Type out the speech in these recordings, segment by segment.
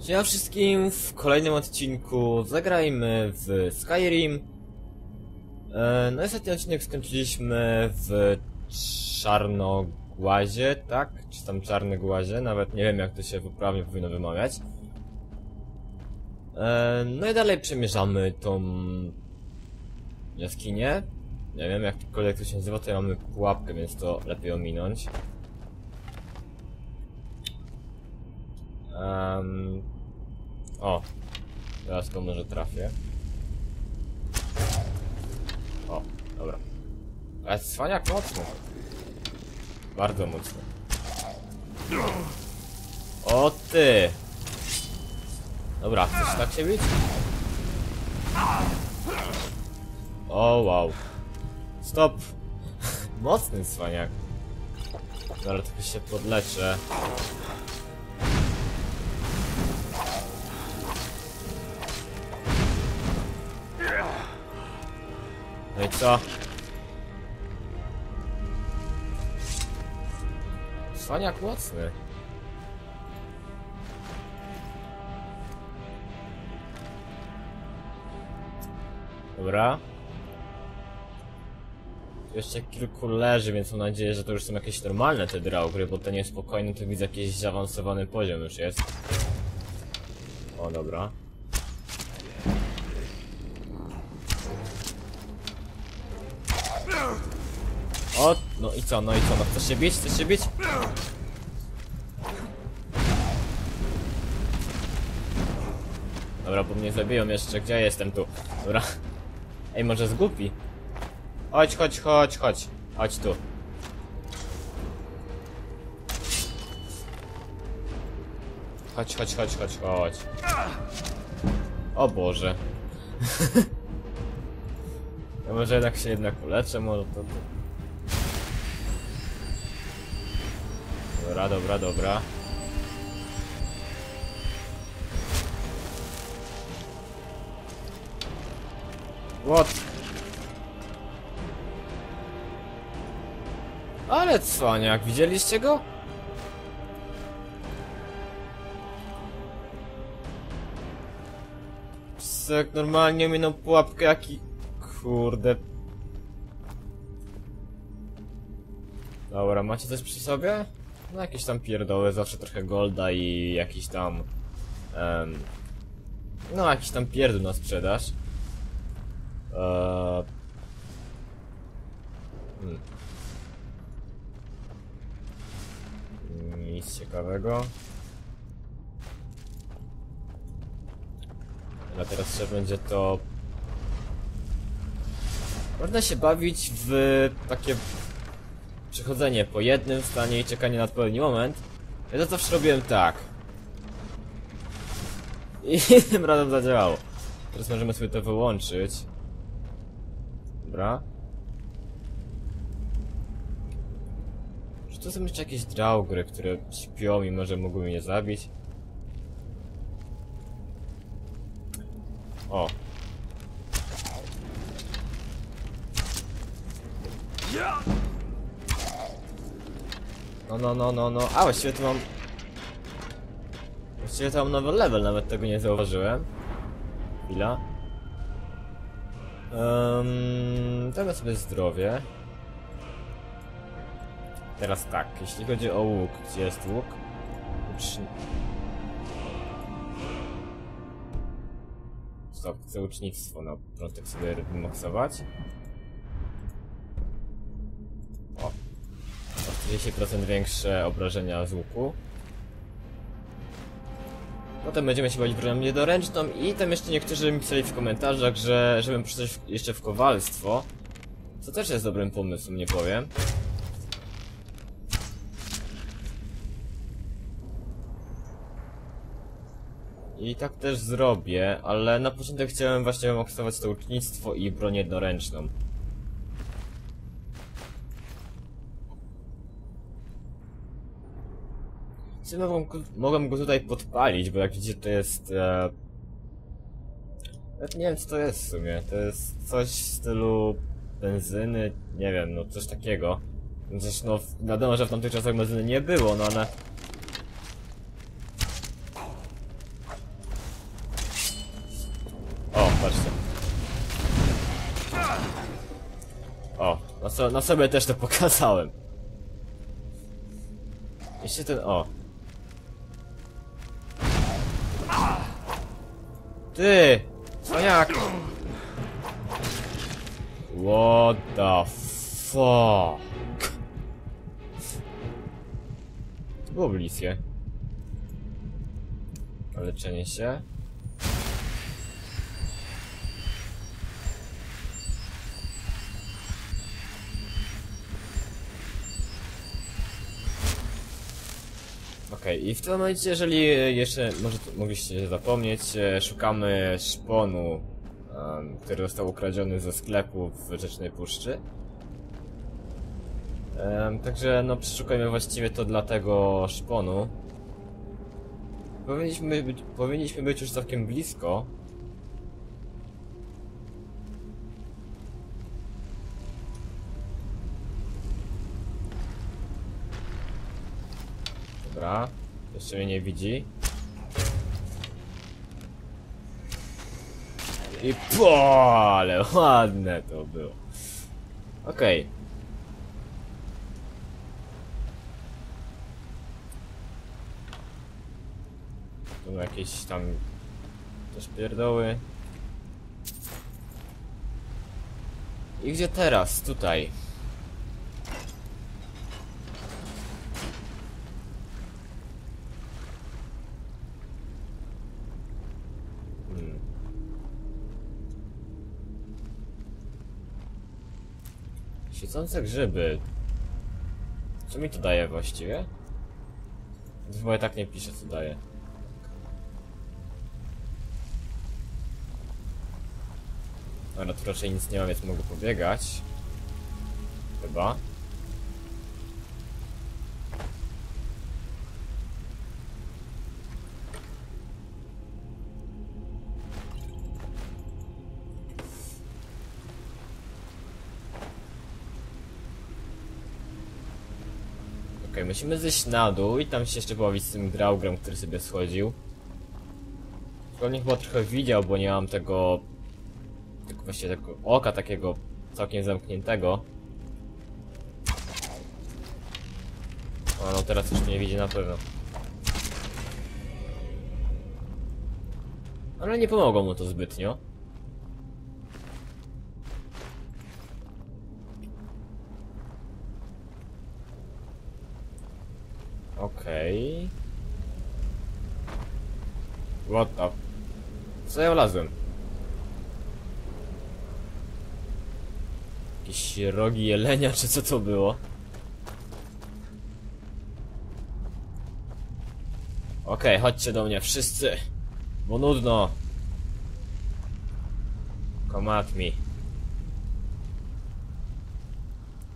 Dzień wszystkim, w kolejnym odcinku zagrajmy w Skyrim. E, no i ostatni odcinek skończyliśmy w Czarnogłazie, tak? Czy tam Czarnogłazie, nawet nie wiem jak to się poprawnie powinno wymawiać. E, no i dalej przemierzamy tą jaskinię. Nie wiem jakkolwiek to się nazywa, tutaj mamy pułapkę, więc to lepiej ominąć. Um, o, teraz go może trafię. O, dobra. Ale cwaniak mocny. Bardzo mocny. O ty! Dobra, chcesz tak się bić? O wow. Stop! Mocny cwaniak. Dobra, tylko się podleczę. No i co? Cwaniak mocny. Dobra. Jeszcze kilku leży, więc mam nadzieję, że to już są jakieś normalne te draugry, bo te niespokojne to widzę jakiś zaawansowany poziom już jest. O, dobra. O, no i co, no i co, no chcesz się bić, chcesz się bić? Dobra, bo mnie zabiją jeszcze, gdzie ja jestem tu? Dobra. Ej, może zgubi? Chodź, chodź, chodź, chodź. Chodź tu. Chodź, chodź, chodź, chodź, chodź. O Boże. Ja może jednak się jednak uleczę, może to... to... Dobra, dobra, dobra. What? Ale cwaniak, widzieliście go? Pss, Jak normalnie minął pułapkę, jaki... Kurde. Dobra, macie coś przy sobie? No jakieś tam pierdoły, zawsze trochę golda i jakiś tam... em, no jakiś tam pierdół na sprzedaż. Eee... Hmm. Nic ciekawego. A teraz trzeba będzie to... Można się bawić w takie przechodzenie po jednym stanie i czekanie na odpowiedni moment. Ja to zawsze robiłem tak. I tym razem zadziałało. Teraz możemy sobie to wyłączyć. Dobra. Czy to są jeszcze jakieś draugry, które śpią i może mogły mnie zabić? O. No, no, no, no, no. A, właściwie to mam... Właściwie to mam nowy level, nawet tego nie zauważyłem. Chwila. Um, damy sobie zdrowie. Teraz tak, jeśli chodzi o łuk, gdzie jest łuk? Ucz... Stop, chcę ucznictwo na początek sobie wymaksować. 30% większe obrażenia z łuku. Potem będziemy się bawić bronią niedoręczną i tam jeszcze niektórzy mi pisali w komentarzach, że żebym przeszedł jeszcze w kowalstwo. Co też jest dobrym pomysłem, nie powiem. I tak też zrobię, ale na początek chciałem właśnie maksować to ucznictwo i broń jednoręczną. Czy mogą, mogłem go tutaj podpalić, bo jak widzicie to jest... E... Nie wiem co to jest w sumie, to jest coś w stylu benzyny, nie wiem, no coś takiego. Zresztą no, wiadomo, że w tamtych czasach benzyny nie było, no ale... O, patrzcie. O, na, so, na sobie też to pokazałem. Jeszcze ten, o. Ty! Cwaniak! What the fuck? To było bliskie. Leczenie się. Okej, i w tym momencie, jeżeli jeszcze może mogliście zapomnieć, e, szukamy szponu, em, który został ukradziony ze sklepu w Rzecznej Puszczy. Em, także no przeszukajmy właściwie to dla tego szponu. Powinniśmy być, powinniśmy być już całkiem blisko. Dobra, jeszcze mnie nie widzi. I po, ale ładne to było. Okej. Tu jakieś tam też pierdoły. I gdzie teraz? Tutaj. Hmm. Świecące grzyby. Co mi to daje właściwie? Chyba i tak nie pisze co daje. Ale tu raczej nic nie mam, więc mogę pobiegać. Chyba. Musimy zejść na dół i tam się jeszcze bawić z tym Graugrem, który sobie schodził. Tylko mnie chyba trochę widział, bo nie mam tego... Właściwie tego oka takiego całkiem zamkniętego. O, no teraz już mnie widzi na pewno. Ale nie pomogło mu to zbytnio. Okej. What the... Co ja wlazłem? Jakieś rogi jelenia, czy co to było? Okej, chodźcie do mnie wszyscy, bo nudno. Come at me.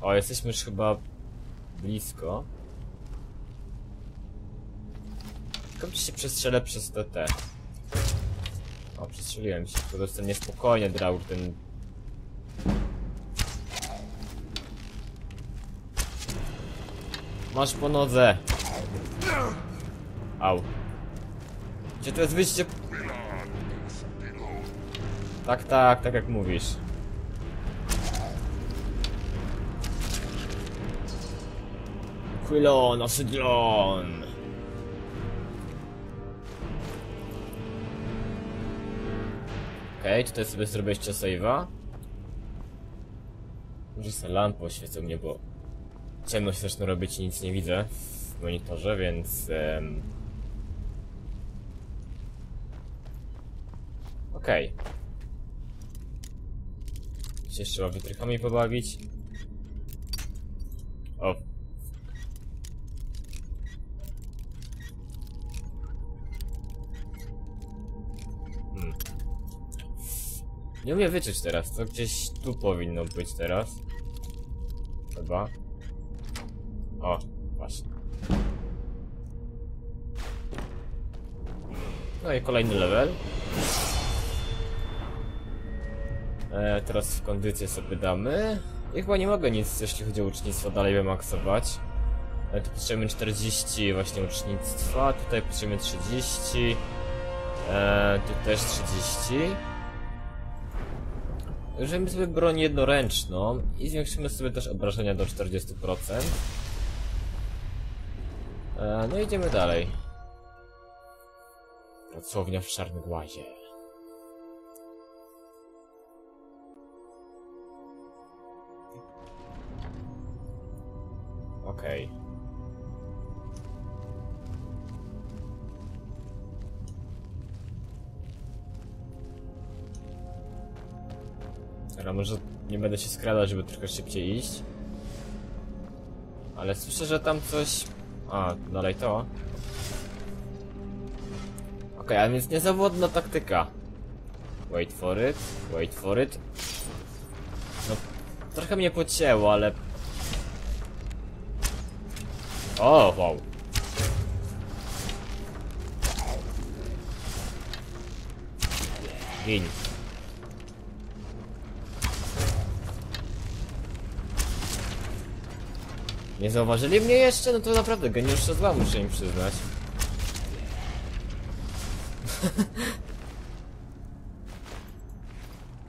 O, jesteśmy już chyba blisko. Tylko się przestrzelę przez TT. O, przestrzeliłem się, tylko jestem niespokojnie, Draur, ten... Masz po nodze! Au. Gdzie to jest wyjście? Tak, tak, tak jak mówisz. Quilon, osydlon! Okej, tutaj sobie jeszcze save'a. Może sobie lampę oświecę mnie, bo ciemno się zaczyna robić i nic nie widzę w monitorze, więc... em, Okej. Się jeszcze trzeba wytrychami pobawić. Nie umiem wyczuć teraz, to gdzieś tu powinno być teraz. Chyba. O, właśnie. No i kolejny level. E, teraz w kondycję sobie damy. I chyba nie mogę nic, jeśli chodzi o ucznictwo, dalej wymaksować. E, tu potrzebujemy 40 właśnie ucznictwa, tutaj potrzebujemy 30. E, tu też 30. Użyjemy sobie broń jednoręczną i zwiększymy sobie też obrażenia do 40%. E, no idziemy dalej. Pracownia w Czarnym Głazie. Okej. Dobra, może nie będę się skradał, żeby trochę szybciej iść. Ale słyszę, że tam coś... A, dalej to. Okej, a więc niezawodna taktyka. Wait for it, wait for it. No, trochę mnie pocięło, ale... O, wow. Gin. Nie zauważyli mnie jeszcze? No to naprawdę geniusze zła, muszę im przyznać.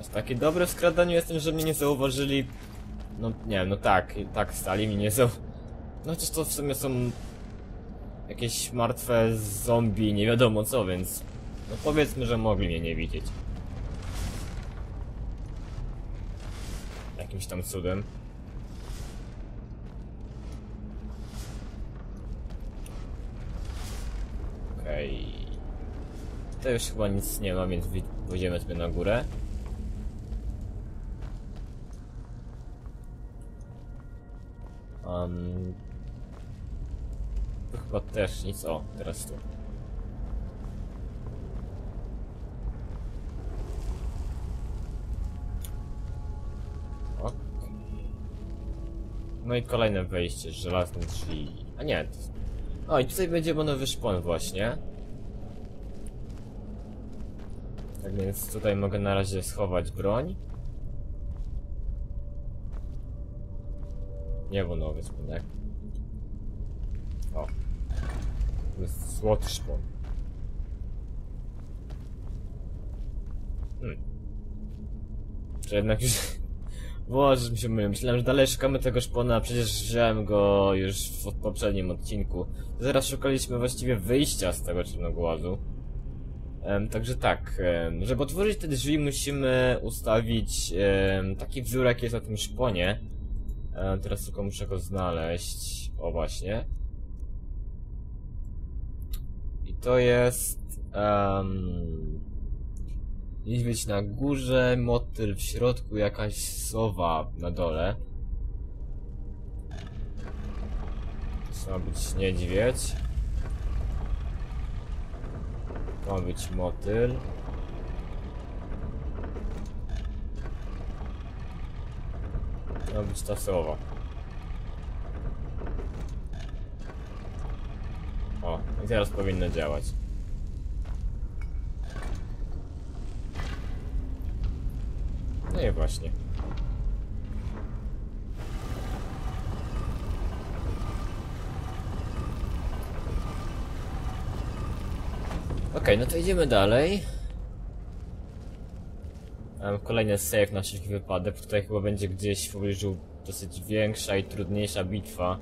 Aż taki dobry w skradaniu jestem, że mnie nie zauważyli. No nie wiem, no tak, tak stali mi nie zau... No chociaż to w sumie są jakieś martwe zombie, nie wiadomo co, więc no powiedzmy, że mogli mnie nie widzieć. Jakimś tam cudem. To już chyba nic nie ma, więc wi- pójdziemy sobie na górę. Um, chyba też nic. O, teraz tu. Ok. No i kolejne wejście, żelazne drzwi. A nie. O, i tutaj będzie nowy szpon właśnie. Tak więc tutaj mogę na razie schować broń. Nie, bo nowy szponek. O. To jest złoty szpon. Hmm. Czy jednak już... Boże, mi się mylił. Myślałem, że dalej szukamy tego szpona, a przecież wziąłem go już w poprzednim odcinku. Zaraz szukaliśmy właściwie wyjścia z tego czarnogłazu. Także tak, żeby otworzyć te drzwi musimy ustawić taki wzór jaki jest na tym szponie. Teraz tylko muszę go znaleźć. O właśnie. I to jest... Um, niedźwiedź na górze, motyl w środku, jakaś sowa na dole. To ma być niedźwiedź. To ma być motyl. Ma być ta sowa. O, i teraz powinno działać. No i właśnie. No to idziemy dalej. Mam kolejny save na wszelki wypadek. Tutaj chyba będzie gdzieś w pobliżu dosyć większa i trudniejsza bitwa.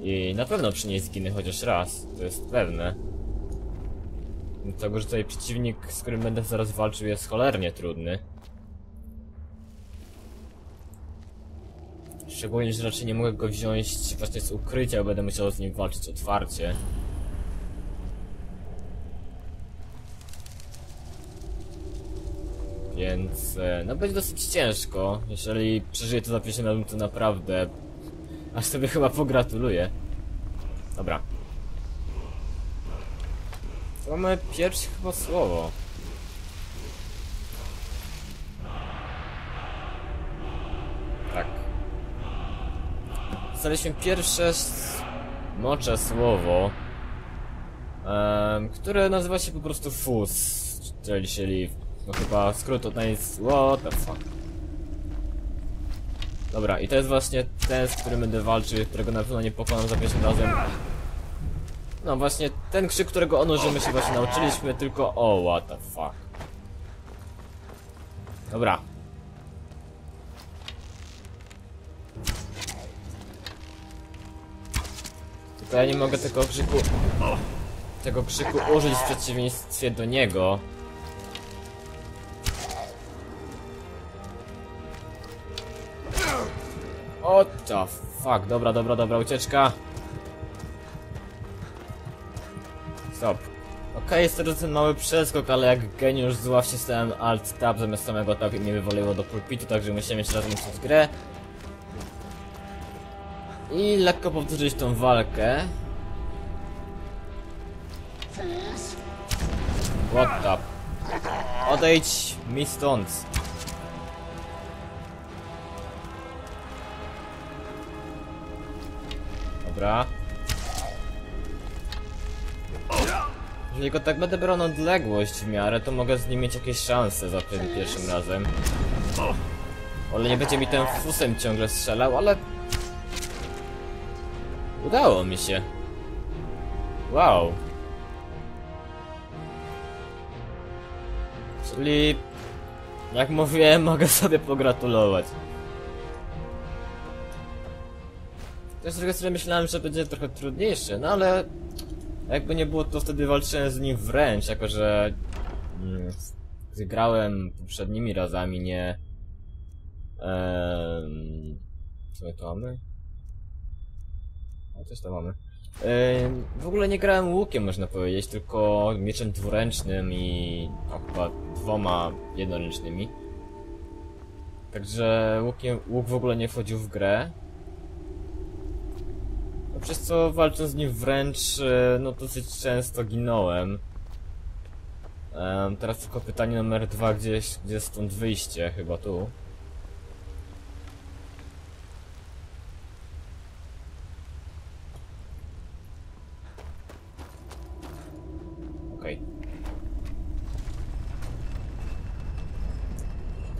I na pewno przy niej zginę chociaż raz, to jest pewne. Dlatego, że tutaj przeciwnik, z którym będę zaraz walczył jest cholernie trudny. Szczególnie, że raczej nie mogę go wziąć właśnie z ukrycia, bo będę musiał z nim walczyć otwarcie. Więc, e, no będzie dosyć ciężko. Jeżeli przeżyję to za pierwszym razem, to naprawdę... Aż sobie chyba pogratuluję. Dobra. To mamy pierwsze chyba słowo. Tak. Znaleźliśmy pierwsze mocze słowo, em, które nazywa się po prostu FUS, czyli, to chyba skrót od jest... What the fuck. Dobra, i to jest właśnie ten, z którym będę walczył, którego na pewno nie pokonam za pierwszym razem. No właśnie, ten krzyk, którego onurzymy się właśnie nauczyliśmy, tylko... O, oh, what the fuck. Dobra. Tylko ja nie mogę tego krzyku... Tego krzyku użyć w przeciwieństwie do niego. O fuck, dobra, dobra, dobra, ucieczka. Stop. Okej, jest to ten mały przeskok, ale jak geniusz zła wcisnąłem alt tab zamiast samego tab i mnie wywaliło do pulpitu, także musiałem jeszcze raz włączyć grę. I lekko powtórzyć tą walkę. What the... Odejdź mi stąd. Dobra. Jeżeli go tak będę brał odległość w miarę, to mogę z nim mieć jakieś szanse za tym pierwszym razem. Ale nie będzie mi ten fusem ciągle strzelał, ale... Udało mi się. Wow. Czyli... Jak mówiłem, mogę sobie pogratulować. Też z drugiej strony myślałem, że będzie trochę trudniejszy, no ale... Jakby nie było, to wtedy walczyłem z nim wręcz, jako że... Mm, grałem poprzednimi razami, nie... Ehm, co my tu mamy? O, coś tam mamy. W ogóle nie grałem łukiem, można powiedzieć, tylko mieczem dwuręcznym i no, chyba dwoma jednoręcznymi. Także łukiem, łuk w ogóle nie wchodził w grę. Przez co walcząc z nim wręcz, e, no dosyć często ginąłem. Em, teraz tylko pytanie numer dwa, gdzie jest stąd wyjście? Chyba tu. Okej.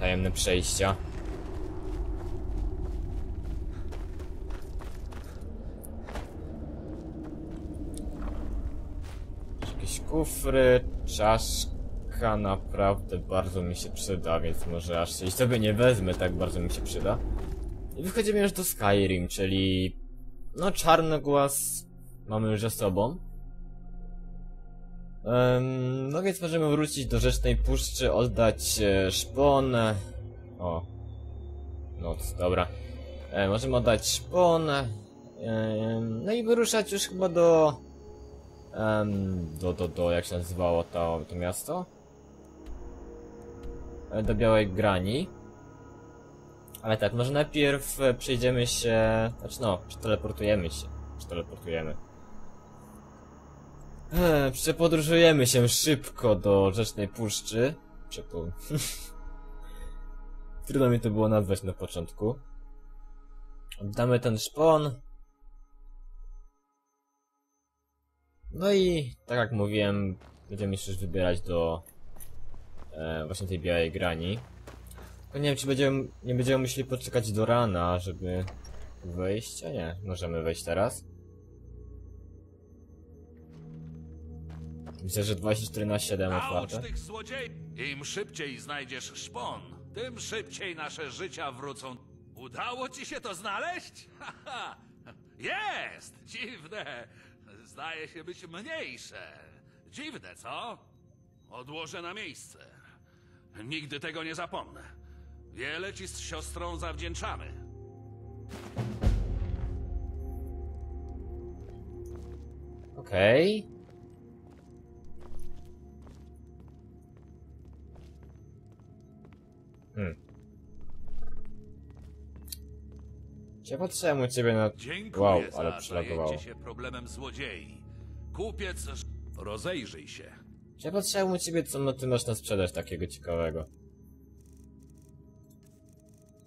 Tajemne przejścia. Jakieś kufry, czaszka naprawdę bardzo mi się przyda, więc może aż się sobie nie wezmę, tak bardzo mi się przyda. I wychodzimy już do Skyrim, czyli... No, Czarnogłaz mamy już za sobą. Em, no więc możemy wrócić do Rzecznej Puszczy, oddać e, szpon. O. Noc, dobra. E, możemy oddać szpon. E, no i wyruszać już chyba do... Em, do, do, do, jak się nazywało to, to miasto? E, Do Białej Grani. Ale tak, może najpierw e, przejdziemy się... Znaczy no, przeteleportujemy się. Przeteleportujemy. Eee, przepodróżujemy się szybko do Rzecznej Puszczy. Przepo... Trudno mi to było nazwać na początku. Oddamy ten szpon. No i, tak jak mówiłem, będziemy już wybierać do e, właśnie tej białej grani. Tylko nie wiem, czy będziemy, nie będziemy musieli poczekać do rana, żeby wejść. A nie, możemy wejść teraz. Myślę, że 24 na 7 Naucz otwarte. tych złodziei! Im szybciej znajdziesz szpon, tym szybciej nasze życia wrócą. Udało ci się to znaleźć? Haha! Jest! Dziwne! Zdaje się być mniejsze. Dziwne, co? Odłożę na miejsce. Nigdy tego nie zapomnę. Wiele ci z siostrą zawdzięczamy. Okej. Hmm. Cię patrzyłem u ciebie na... Dziękuję Wow, za ale zajęcie się problemem złodziei. Kupiec... Rozejrzyj się. Cię patrzyłem u ciebie, co no ty masz na sprzedaż takiego ciekawego.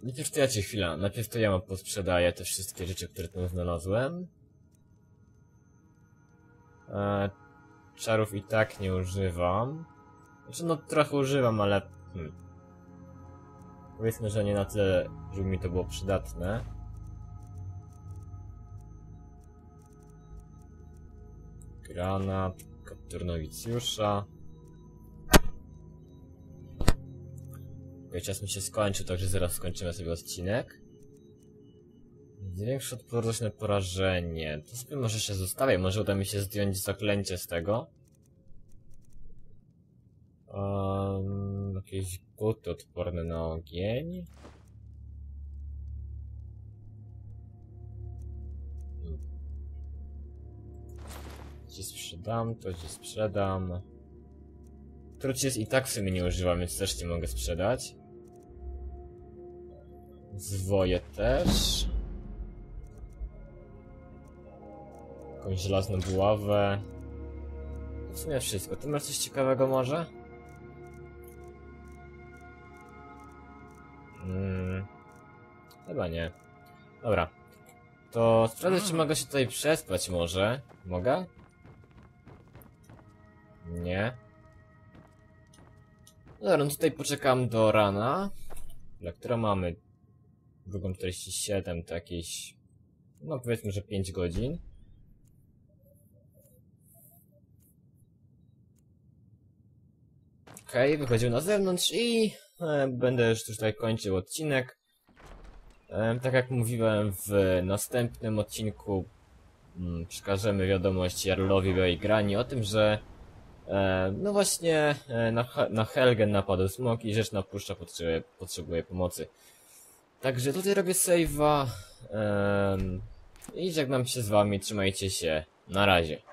Najpierw to ja ci chwila, najpierw to ja mam posprzedaję te wszystkie rzeczy, które tam znalazłem. E, czarów i tak nie używam. Znaczy no trochę używam, ale... Hmm. Powiedzmy, że nie na tyle, żeby mi to było przydatne. Granat, kaptur nowicjusza. Okej, czas mi się skończył, także zaraz skończymy sobie odcinek. Zwiększa odporność na porażenie. To sobie może się zostawię, może uda mi się zdjąć zaklęcie z tego. Um, jakieś buty odporne na ogień. Sprzedam, to ci sprzedam. Truciec i tak w sumie nie używam, więc też nie mogę sprzedać. Zwoje też. Jakąś żelazną buławę. W sumie wszystko. Ty masz coś ciekawego może? Hmm. Chyba nie. Dobra. To sprawdzę, czy mogę się tutaj przespać może. Mogę? Nie. Dobra, no tutaj poczekam do rana. Dla którą mamy? Drugą 47, to jakieś... No powiedzmy, że 5 godzin. Okej, wychodził na zewnątrz i e, będę już tutaj kończył odcinek. E, tak jak mówiłem w następnym odcinku mm, przekażemy wiadomość Jarlowi Białej Grani o tym, że no właśnie e, na, na Helgen napadł smok i rzecz na puszcza potrzebuje, potrzebuje pomocy. Także tutaj robię save'a i żegnam się z wami, trzymajcie się, na razie.